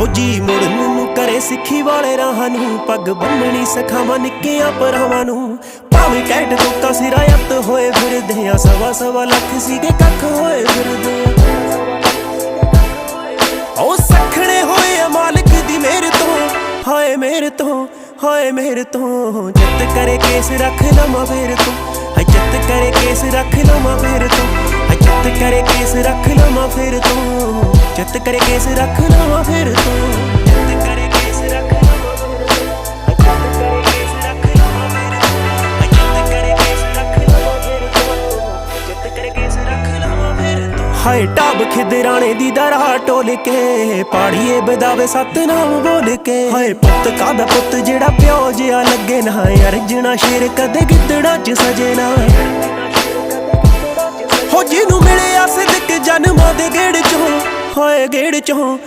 ਫੌਜੀ ਮੁੜਨ ਨੂੰ ਕਰੇ ਸਿੱਖੀ ਵਾਲੇ ਰਾਹਾਂ ਨੂੰ। ਪੱਗ ਬੰਨਣੀ ਸਖਾਵਾਂ ਨਿੱਕੀਆਂ ਪਰਾਵਾਂ ਨੂੰ। ਭਾਵੇਂ ਕੈਟ ਤੋਂ ਸਿਰਾ ਅੱਤ ਹੋਏ ਫਿਰਦੇ ਆ। ਸਵਾ ਸਵਾ ਲੱਖ ਸੀਗੇ, ਕੱਖ ਹੋਏ ਫਿਰਦੇ ਆ। ਸਖਣੇ ਹੋਏ ਆ ਮਾਲਕ ਦੀ ਮੇਰੇ ਤੋਂ। ਹਾਏ ਮੇਰੇ ਤੋਂ, ਹਾਏ ਮੇਰੇ ਤੋਂ। ਜਿੱਤ ਕਰੇ ਕੇਸ ਰੱਖ ਲਵਾਂ ਫੇਰ ਤੂੰ। ਹਾਏ ਜਿੱਤ ਕਰੇ ਕੇਸ ਰੱਖ ਲਵਾਂ ਫੇਰ ਤੋਂ। ਹਾਏ ਜਿੱਤ ਕਰੇ ਕੇਸ ਰੱਖ ਲਵਾਂ ਫੇਰ ਤੋਂ। ਜਿੱਤ ਕਰੇ ਕੇਸ ਰੱਖ ਲਵਾਂ ਫੇਰ ਤੋਂ। ਹਾਏ ਜਿੱਤ ਟਾਬ ਖਿਦਰਾਣੇ ਦੀ ਦਰਾ ਟੋਲ ਕੇ। ਪਾੜੀਏ ਬਦਾਵੇ ਸਤਨਾਮ ਬੋਲ ਕੇ। ਹਾਏ ਪੁੱਤ ਕਾਦਾ ਪੁੱਤ ਜਿਹੜਾ ਪਿਓ ਜਿਹਾ ਲੱਗੇ ਨਾ। ਅਰਜਣਾ ਸ਼ੇਰ ਕਦੇ ਗਿੱਦੜਾ ਚ ਸਜੇ ਨਾ। ਗੇੜ ਚੋਂ